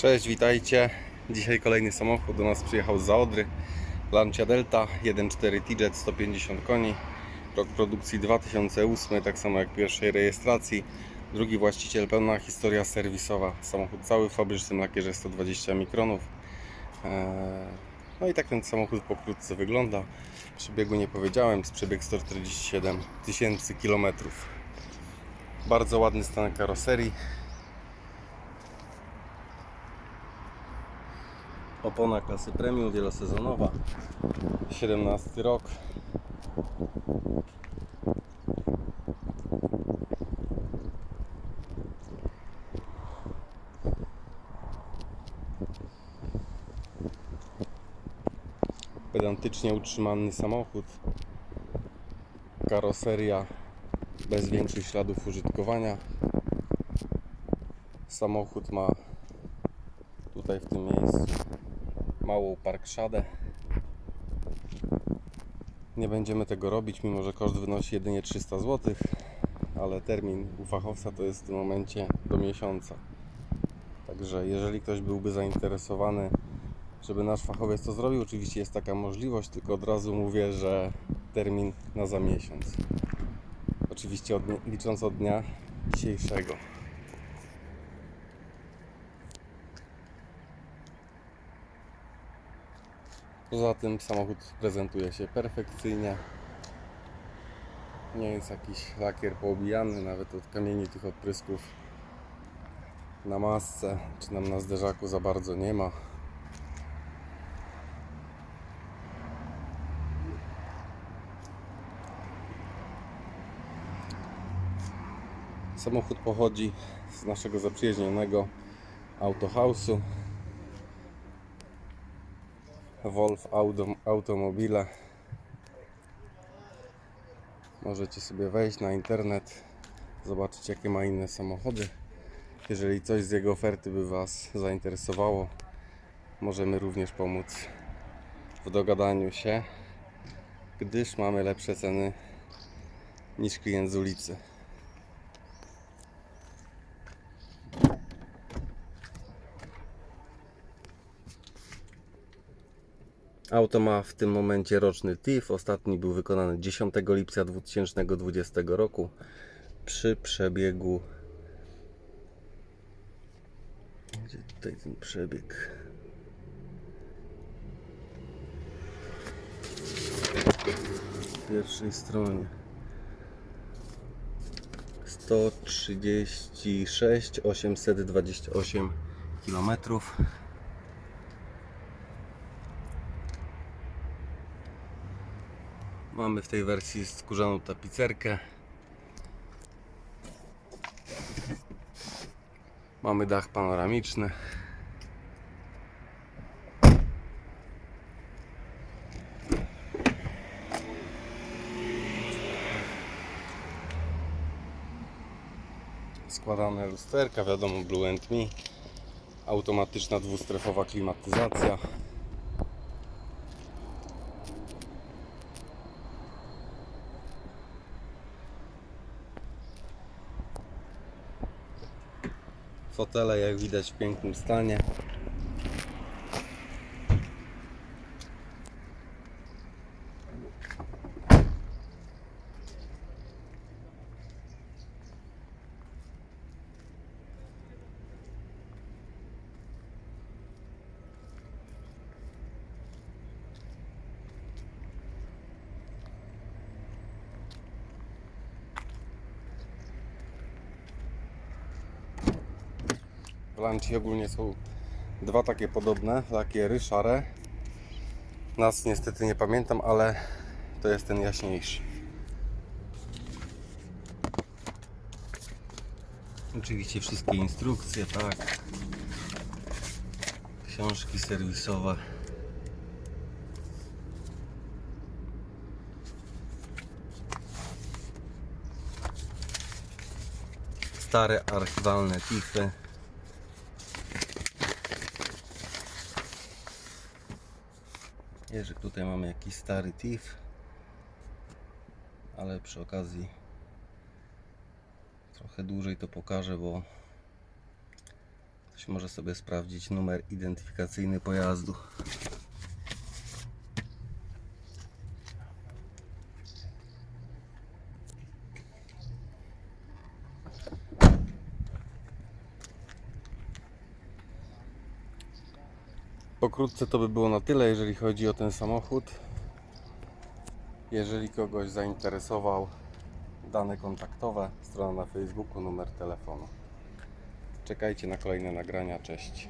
Cześć, witajcie. Dzisiaj kolejny samochód do nas przyjechał z Zaodry. Lancia Delta 1.4 T-Jet 150 koni. Rok produkcji 2008, tak samo jak pierwszej rejestracji. Drugi właściciel, pełna historia serwisowa. Samochód cały w fabrycznym lakierze 120 mikronów. Eee, No i tak ten samochód pokrótce wygląda. Przebiegu nie powiedziałem, z przebieg 147 tysięcy kilometrów. Bardzo ładny stan karoserii. Opona klasy premium wielosezonowa. 17 rok. Pedantycznie utrzymany samochód. Karoseria bez większych śladów użytkowania. Samochód ma tutaj w tym miejscu małą parkszadę. Nie będziemy tego robić, mimo że koszt wynosi jedynie 300 zł, ale termin u fachowca to jest w tym momencie do miesiąca. Także jeżeli ktoś byłby zainteresowany, żeby nasz fachowiec to zrobił, oczywiście jest taka możliwość, tylko od razu mówię, że termin na za miesiąc. Oczywiście od, licząc od dnia dzisiejszego. Poza tym samochód prezentuje się perfekcyjnie. Nie jest jakiś lakier poobijany, nawet od kamieni tych odprysków na masce czy na zderzaku za bardzo nie ma. Samochód pochodzi z naszego zaprzyjaźnionego autohausu. Wolf Auto, Automobile. Możecie sobie wejść na internet, zobaczyć jakie ma inne samochody. Jeżeli coś z jego oferty by Was zainteresowało, możemy również pomóc w dogadaniu się, gdyż mamy lepsze ceny niż klient z ulicy. Auto ma w tym momencie roczny TIF. Ostatni był wykonany 10 lipca 2020 roku przy przebiegu. Gdzie tutaj ten przebieg? W pierwszej stronie. 136 828 kilometrów. Mamy w tej wersji skórzaną tapicerkę. Mamy dach panoramiczny. Składane lusterka, wiadomo Blue and Me. Automatyczna dwustrefowa klimatyzacja. Fotele jak widać w pięknym stanie. Lanci ogólnie są dwa takie podobne lakiery szare. Nas niestety nie pamiętam, ale to jest ten jaśniejszy. Oczywiście wszystkie instrukcje, tak. Książki serwisowe. Stare archiwalne tify. Jerzyk, tutaj mamy jakiś stary TIF, ale przy okazji trochę dłużej to pokażę, bo Ktoś może sobie sprawdzić numer identyfikacyjny pojazdu. Pokrótce to by było na tyle, jeżeli chodzi o ten samochód. Jeżeli kogoś zainteresował, dane kontaktowe, strona na Facebooku, numer telefonu. Czekajcie na kolejne nagrania. Cześć.